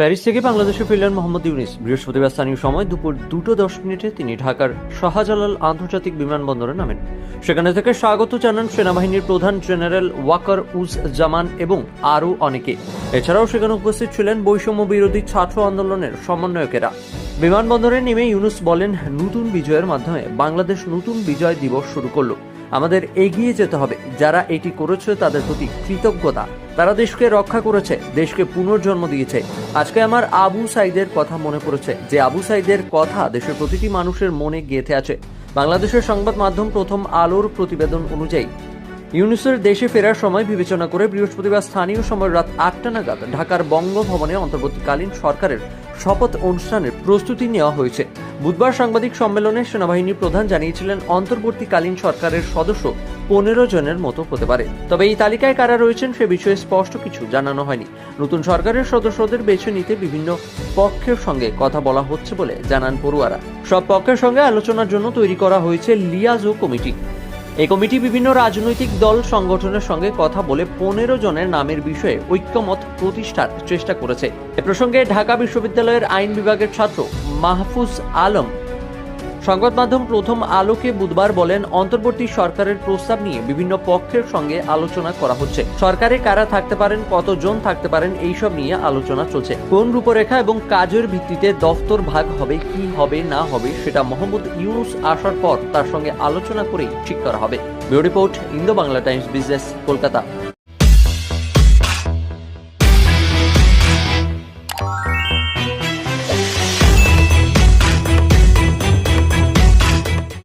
Paris থেকে বাংলাদেশে ফিরলেন মোহাম্মদ ইউনিস। বৃহস্পতিবার স্থানীয় সময় দুপুর দুটো দশ মিনিটে তিনি ঢাকার শাহজালাল আন্তর্জাতিক বিমানবন্দরে নামেন। সেখানে থেকে স্বাগত জানান সেনাবাহিনীর প্রধান জেনারেল ওয়াকার উজ জামান এবং আরও অনেকে। এছাড়াও সেখানে উপস্থিত ছিলেন বৈষম্য বিরোধী ছাত্র আন্দোলনের সমন্বয়কেরা। বিমানবন্দরে নেমে ইউনুস বলেন, নতুন বিজয়ের মাধ্যমে বাংলাদেশ নতুন বিজয় দিবস শুরু করল। আমাদের এগিয়ে যেতে হবে। যারা এটি করেছে, তাদের প্রতি কৃতজ্ঞতা। তারা দেশকে রক্ষা করেছে, দেশকে পুনর্জন্ম দিয়েছে। আজকে আমার আবু সাইদের কথা মনে পড়েছে, যে আবু সাইদের কথা দেশের প্রতিটি মানুষের মনে গেঁথে আছে। বাংলাদেশের সংবাদ মাধ্যম প্রথম আলোর প্রতিবেদন অনুযায়ী ইউনুসের দেশে ফেরার সময় বিবেচনা করে বৃহস্পতিবার স্থানীয় সময় রাত আটটা নাগাদ ঢাকার বঙ্গভবনে অন্তর্বর্তীকালীন সরকারের শপথ অনুষ্ঠানের প্রস্তুতি নেওয়া হয়েছে। বুধবার সাংবাদিক সম্মেলনে সেনাবাহিনীর প্রধান জানিয়েছিলেন, অন্তর্বর্তীকালীন সরকারের সদস্য পনেরো জনের মতো হতে পারে। তবে এই তালিকায় কারা রয়েছেন সে বিষয়ে স্পষ্ট কিছু জানানো হয়নি। নতুন সরকারের সদস্যদের বেছে নিতে বিভিন্ন পক্ষের সঙ্গে কথা বলা হচ্ছে বলে জানান পড়ুয়ারা। সব পক্ষের সঙ্গে আলোচনার জন্য তৈরি করা হয়েছে লিয়াজো কমিটি। এই কমিটি বিভিন্ন রাজনৈতিক দল সংগঠনের সঙ্গে কথা বলে পনেরো জনের নামের বিষয়ে ঐক্যমত প্রতিষ্ঠার চেষ্টা করেছে। এ প্রসঙ্গে ঢাকা বিশ্ববিদ্যালয়ের আইন বিভাগের ছাত্র মাহফুজ আলম। সংবাদ মাধ্যম প্রথম আলোকে বুধবার বলেন, অন্তর্বর্তী সরকারের প্রস্তাব নিয়ে বিভিন্ন পক্ষের সঙ্গে আলোচনা করা হচ্ছে। সরকারে কারা থাকতে পারেন, কতজন থাকতে পারেন, এইসব নিয়ে আলোচনা চলছে। কোন রূপরেখা এবং কাজের ভিত্তিতে দফতর ভাগ হবে, কি হবে, না হবে, সেটা মোহাম্মদ ইউনুস আসার পর তার সঙ্গে আলোচনা করেই ঠিক করা হবে। Bureau report Indo Bangla Times business, Kolkata.